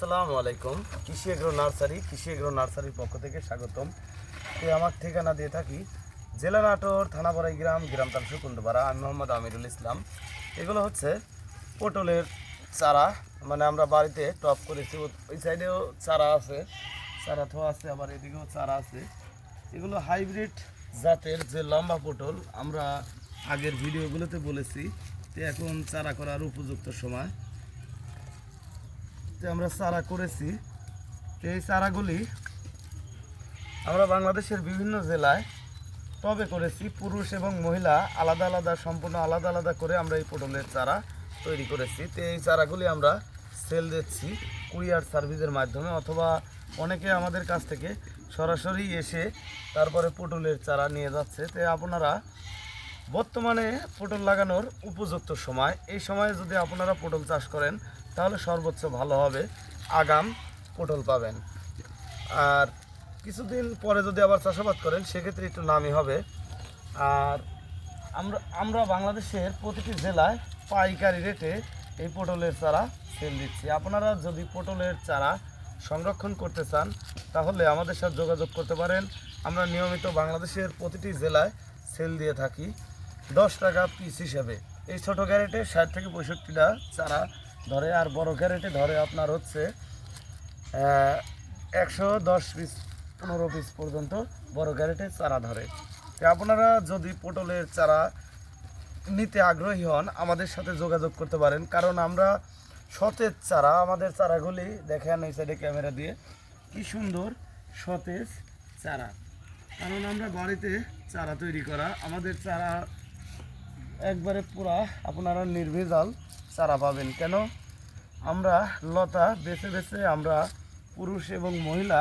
আসসালামু আলাইকুম। কৃষি এগ্রো নার্সারি কৃষি এগ্রো নার্সারির পক্ষ থেকে স্বাগতম। এ আমার ঠিকানা দিয়ে থাকি জেলা নাটোর থানাপাড়াই গ্রাম গ্রাম তাল সুকুন্দপাড়া আমি মোহাম্মদ আমিরুল ইসলাম। এগুলো হচ্ছে পটলের চারা। মানে আমরা বাড়িতে টপ করেছি ওই সাইডেও চারা আছে, চারা তো আছে, আবার এদিকেও চারা আছে। এগুলো হাইব্রিড জাতের যে লম্বা পটল, আমরা আগের ভিডিওগুলোতে বলেছি তো এখন চারা করার উপযুক্ত সময়। যে আমরা চারা করেছি এই চারাগুলি আমরা বাংলাদেশের বিভিন্ন জেলায় টবে করেছি। পুরুষ এবং মহিলা আলাদা আলাদা, সম্পূর্ণ আলাদা আলাদা করে আমরা এই পটলের চারা তৈরি করেছি। তো এই চারাগুলি আমরা সেল দিচ্ছি কুরিয়ার সার্ভিসের মাধ্যমে অথবা অনেকে আমাদের কাছ থেকে সরাসরি এসে তারপরে পটলের চারা নিয়ে যাচ্ছে। তো আপনারা বর্তমানে পটল লাগানোর উপযুক্ত সময়। এই সময়ে যদি আপনারা পটল চাষ করেন, তাহলে সর্বোচ্চ ভালো হবে আগাম পটল পাবেন। আর কিছুদিন পরে যদি আবার চাষাবাদ করেন, সেক্ষেত্রে একটু নামি হবে। আর আমরা আমরা বাংলাদেশের প্রতিটি জেলায় পাইকারি রেটে এই পটলের চারা সেল দিচ্ছি। আপনারা যদি পটলের চারা সংরক্ষণ করতে চান, তাহলে আমাদের সাথে যোগাযোগ করতে পারেন। আমরা নিয়মিত বাংলাদেশের প্রতিটি জেলায় সেল দিয়ে থাকি। দশ টাকা পিস হিসাবে। এই ছোটো ক্যারেটে ষাট থেকে পঁয়ষট্টিটা চারা ধরে, আর বড় ক্যারেটে ধরে আপনার হচ্ছে একশো দশ পিস পনেরো পিস পর্যন্ত বড় ক্যারেটে চারা ধরে। তো আপনারা যদি পটলের চারা নিতে আগ্রহী হন, আমাদের সাথে যোগাযোগ করতে পারেন। কারণ আমরা সতেজ চারা, আমাদের চারাগুলি দেখেন এই সাইডে ক্যামেরা দিয়ে, কি সুন্দর সতেজ চারা। কারণ আমরা বাড়িতে চারা তৈরি করা, আমাদের চারা একবারে পুরা আপনারা নির্ভেজাল চারা পাবেন। কেন? আমরা লতা বেছে বেছে আমরা পুরুষ এবং মহিলা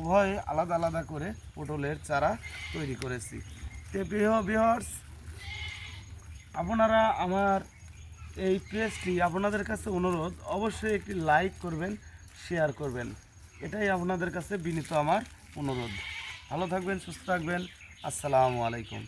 উভয়ে আলাদা আলাদা করে পটলের চারা তৈরি করেছি। তো বিহর্স আপনারা আমার এই পেজটি আপনাদের কাছে অনুরোধ, অবশ্যই একটি লাইক করবেন শেয়ার করবেন। এটাই আপনাদের কাছে বিনীত আমার অনুরোধ। ভালো থাকবেন, সুস্থ থাকবেন। আসসালামু আলাইকুম।